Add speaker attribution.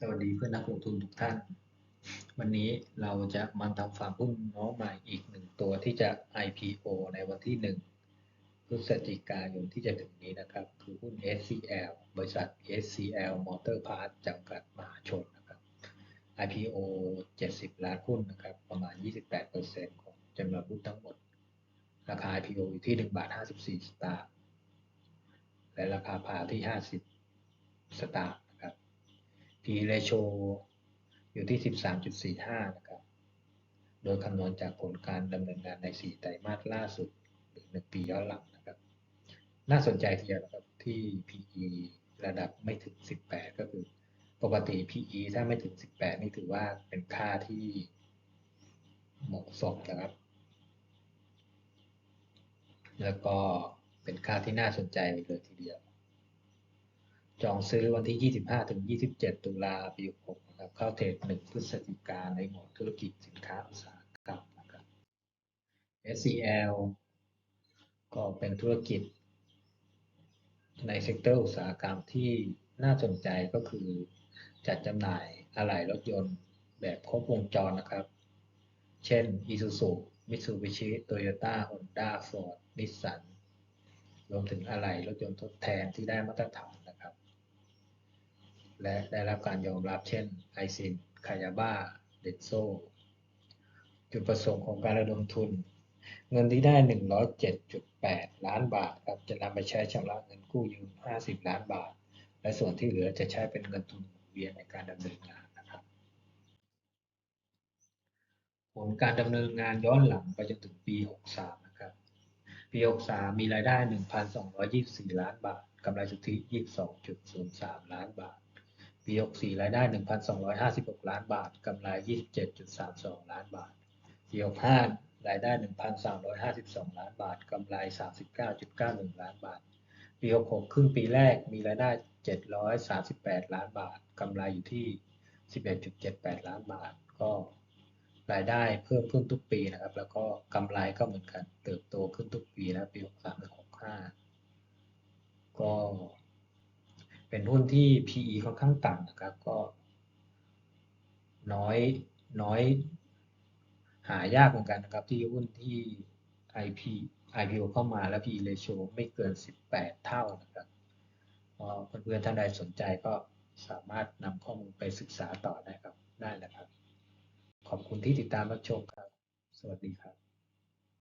Speaker 1: สวัสดีเพื่อนนักลงทุนทุกท่าน วันนี้เราจะมาทำฟาร์มหุ้นน้องใหม่อีกหนึ่งตัวที่จะ IPO ในวันที่ 1 พฤศจิกายนที่จะถึงนี้นะครับ คือหุ้น SCL บริษัท SCL Motor Parts จำกัดมหาชนนะครับ IPO 70 ล้านหุ้นนะครับ ประมาณ 28%ของจำนวนหุ้นทั้งหมด ราคา IPO อยู่ที่1บาท54 สตางค์และราคาพาที่ 50 สตางค์ P ratio อยู่ที่ 13.45 นะครับ โดยคำนวณจากผลการดำเนินงานใน 4 ไตรมาสล่าสุดหรือ 1 ปีย้อนหลังนะครับ น่าสนใจทีเดียวนะครับที่ PE ระดับไม่ถึง 18 ก็คือ ปกติ PE ถ้าไม่ถึง 18 นี่ถือว่าเป็นค่าที่เหมาะสมนะครับ แล้วก็เป็นค่าที่น่าสนใจเลยทีเดียว จองซื้อวันที่ 25 ถึง 27 ตุลาปี6นะครับ เข้าเทรด1พฤศจิกาในหมวดธุรกิจสินค้าอุตสาหกรรมนะครับ SCL ก็เป็นธุรกิจ ในเซกเตอร์อุตสาหกรรมที่น่าสนใจก็คือ จัดจำหน่ายอะไหล่รถยนต์แบบครบวงจรนะครับ เช่น Isuzu Mitsubishi Toyota Honda Ford Nissan รวมถึงอะไหล่รถยนต์ทดแทนที่ได้มาตรฐาน และได้รับการยอมรับเช่นไอซินคายาบ้าเดนโซจุดประสงค์ของการระดมทุน เงินที่ได้ 107.8 ล้านบาทครับจะนำไปใช้ชำระเงินกู้ยืม 50 ล้านบาท และส่วนที่เหลือจะใช้เป็นเงินทุนหมุนเวียนในการดำเนินงานนะครับ ผลการดำเนินงานย้อนหลังไปจนถึงปี 63 นะครับ ปี 63 มีรายได้ 1,224 ล้านบาทกำไรสุทธิ 22.03 ล้านบาท ปี64รายได้ 1,256 ล้านบาทกำไร 27.32 ล้านบาทปี65รายได้ 1,352 ล้านบาทกำไร 39.91 ล้านบาทปี66ครึ่งปีแรกมีรายได้ 738 ล้านบาทกำไรอยู่ที่ 11.78 ล้านบาท ก็รายได้เพิ่มขึ้นทุกปีนะครับ แล้วก็กำไรก็เหมือนกันเติบโตขึ้นทุกปีนะปี 63ถึง65ก็ เป็นหุ้นที่ PE ค่อนข้างต่ำนะครับ ก็น้อยน้อยหายากเหมือนกันนะครับ ที่หุ้นที่ IP IPO เข้ามาแล้ว PE ratio ไม่เกิน 18 เท่านะครับเพื่อนๆท่านใดสนใจก็สามารถนำข้อมูลไปศึกษาต่อได้ครับ ได้นะครับ ขอบคุณที่ติดตามรับชมครับ สวัสดีครับ